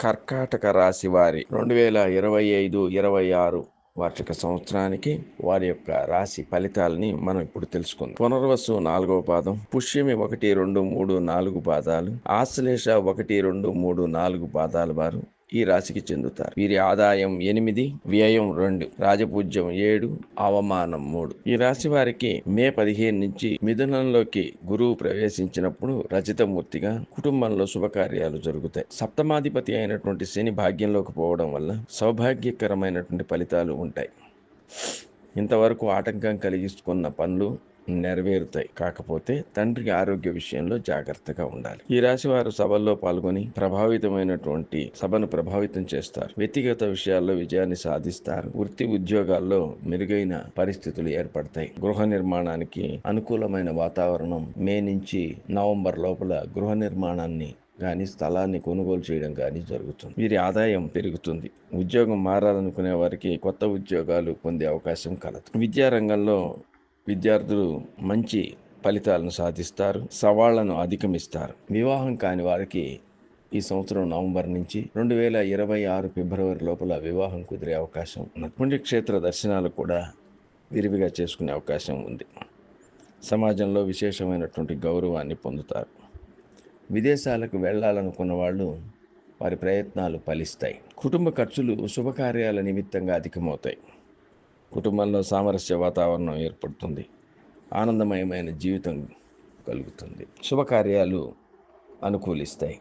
కర్కాటక రాశి వారి రెండు వేల ఇరవై ఐదు ఇరవై ఆరు వార్షిక సంవత్సరానికి వారి యొక్క రాశి ఫలితాలని మనం ఇప్పుడు తెలుసుకుందాం. పునర్వసు నాలుగవ పాదం పుష్యమి ఒకటి రెండు మూడు నాలుగు పాదాలు ఆశ్లేష ఒకటి రెండు మూడు నాలుగు పాదాలు వారు ఈ రాశికి చెందుతారు. వీరి ఆదాయం ఎనిమిది వ్యయం రెండు రాజపూజ్యం ఏడు అవమానం మూడు. ఈ రాశి వారికి మే పదిహేను నుంచి మిథునంలోకి గురువు ప్రవేశించినప్పుడు రచితమూర్తిగా కుటుంబంలో శుభకార్యాలు జరుగుతాయి. సప్తమాధిపతి అయినటువంటి శని భాగ్యంలోకి పోవడం వల్ల సౌభాగ్యకరమైనటువంటి ఫలితాలు ఉంటాయి. ఇంతవరకు ఆటంకం కలిగిస్తున్న పనులు నెరవేరుతాయి. కాకపోతే తండ్రికి ఆరోగ్య విషయంలో జాగ్రత్తగా ఉండాలి. ఈ రాశి వారు సభల్లో పాల్గొని ప్రభావితమైనటువంటి సభను ప్రభావితం చేస్తారు. వ్యక్తిగత విషయాల్లో విజయాన్ని సాధిస్తారు. వృత్తి ఉద్యోగాల్లో మెరుగైన పరిస్థితులు ఏర్పడతాయి. గృహ నిర్మాణానికి అనుకూలమైన వాతావరణం మే నుంచి నవంబర్ లోపల గృహ నిర్మాణాన్ని కానీ స్థలాన్ని కొనుగోలు చేయడం కానీ జరుగుతుంది. వీరి ఆదాయం పెరుగుతుంది. ఉద్యోగం మారాలనుకునే వారికి కొత్త ఉద్యోగాలు పొందే అవకాశం కలదు. విద్యారంగంలో విద్యార్థులు మంచి ఫలితాలను సాధిస్తారు సవాళ్ళను అధిగమిస్తారు. వివాహం కాని వారికి ఈ సంవత్సరం నవంబర్ నుంచి రెండు వేల ఇరవై ఆరు ఫిబ్రవరి లోపల వివాహం కుదిరే అవకాశం ఉన్నది. పుణ్యక్షేత్ర దర్శనాలు కూడా విరివిగా చేసుకునే అవకాశం ఉంది. సమాజంలో విశేషమైనటువంటి గౌరవాన్ని పొందుతారు. విదేశాలకు వెళ్ళాలనుకున్న వాళ్ళు వారి ప్రయత్నాలు ఫలిస్తాయి. కుటుంబ ఖర్చులు శుభకార్యాల నిమిత్తంగా అధికమవుతాయి. కుటుంబంలో సామరస్య వాతావరణం ఏర్పడుతుంది. ఆనందమయమైన జీవితం కలుగుతుంది. శుభకార్యాలు అనుకూలిస్తాయి.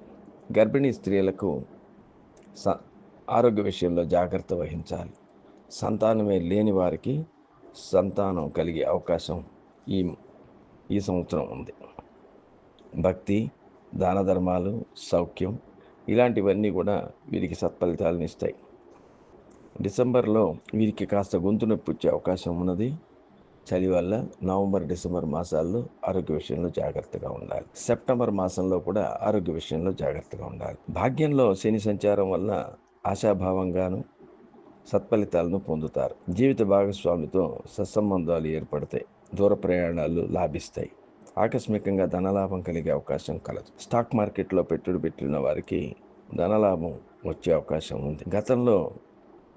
గర్భిణీ స్త్రీలకు స ఆరోగ్య విషయంలో జాగ్రత్త వహించాలి. సంతానమే లేని వారికి సంతానం కలిగే అవకాశం ఈ ఈ సంవత్సరం ఉంది. భక్తి దాన ధర్మాలు సౌఖ్యం ఇలాంటివన్నీ కూడా వీరికి సత్ఫలితాలను ఇస్తాయి. డిసెంబర్లో వీరికి కాస్త గొంతు నొప్పి వచ్చే అవకాశం ఉన్నది. చలి వల్ల నవంబర్ డిసెంబర్ మాసాల్లో ఆరోగ్య విషయంలో జాగ్రత్తగా ఉండాలి. సెప్టెంబర్ మాసంలో కూడా ఆరోగ్య విషయంలో జాగ్రత్తగా ఉండాలి. భాగ్యంలో శని సంచారం వల్ల ఆశాభావంగాను సత్ఫలితాలను పొందుతారు. జీవిత భాగస్వామితో సత్సంబంధాలు ఏర్పడతాయి. దూర ప్రయాణాలు లాభిస్తాయి. ఆకస్మికంగా ధనలాభం కలిగే అవకాశం కలదు. స్టాక్ మార్కెట్లో పెట్టుబడి పెట్టిన వారికి ధనలాభం వచ్చే అవకాశం ఉంది. గతంలో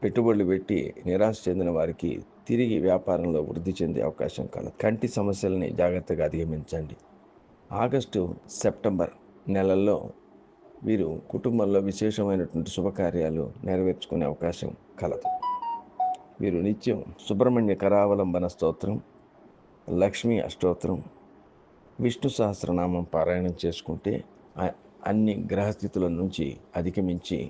పెట్టుబడులు పెట్టి నిరాశ చెందిన వారికి తిరిగి వ్యాపారంలో వృద్ధి చెందే అవకాశం కలదు. కంటి సమస్యలని జాగ్రత్తగా అధిగమించండి. ఆగస్టు సెప్టెంబర్ నెలల్లో వీరు కుటుంబంలో విశేషమైనటువంటి శుభకార్యాలు నెరవేర్చుకునే అవకాశం కలదు. వీరు నిత్యం సుబ్రహ్మణ్య కరావలంబన స్తోత్రం లక్ష్మీ అష్టోత్రం విష్ణు సహస్రనామం పారాయణం చేసుకుంటే అన్ని గ్రహస్థితుల నుంచి అధిగమించి